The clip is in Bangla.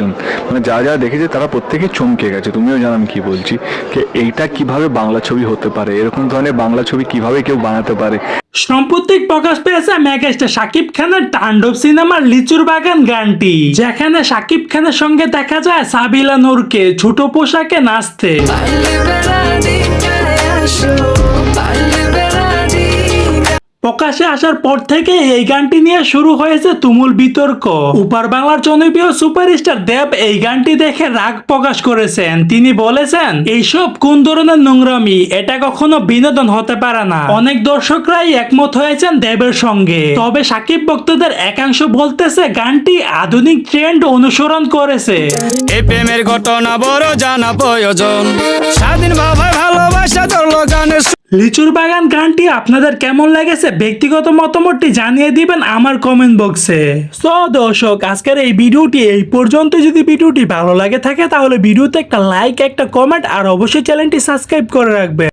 দেখেছেন মানে যা যা দেখেছে তারা প্রত্যেকে চমকে গেছে। তুমিও জানো আমি কি বলছি যে এইটা কীভাবে বাংলা ছবি হতে পারে এরকম ধরনের বাংলা ছবি কীভাবে কেউ বানাতে পারে। সাম্প্রতিক প্রকাশ পেয়েছে মেগাস্টার সাকিব খানের তাণ্ডব সিনেমার লিচুর বাগান গানটি যেখানে সাকিব খানের সঙ্গে দেখা যায় সাবিলা নূরকে ছোট পোশাকে নাচতে। প্রকাশে আসার পর থেকে এই গানটি নিয়ে শুরু হয়েছে তুমুল বিতর্ক। উপার বাংলার জনপ্রিয় সুপারস্টার দেব এই গানটি দেখে রাগ প্রকাশ করেছেন। তিনি বলেছেন, এইসব কোন ধরনের নোংরামি? এটা কখনো বিনোদন হতে পারে না। অনেক দর্শকরাই একমত হয়েছেন দেবের সঙ্গে। তবে সাকিব ভক্তদের একাংশ বলতেছে, গানটি আধুনিক ট্রেন্ড অনুসরণ করেছে। এই প্রেমের ঘটনা বড় জানা প্রয়োজন। স্বাধীন ভাবে সুর। লিচুর বাগান গানটি আপনাদের কেমন লেগেছে ব্যক্তিগত মতামতটি জানিয়ে দিবেন আমার কমেন্ট বক্সে সো দর্শক, আজকের এই ভিডিওটি এই পর্যন্ত। যদি ভিডিওটি ভালো লাগে থাকে, তাহলে ভিডিওতে একটা লাইক একটা কমেন্ট আর অবশ্যই চ্যানেলটি সাবস্ক্রাইব করে রাখবেন।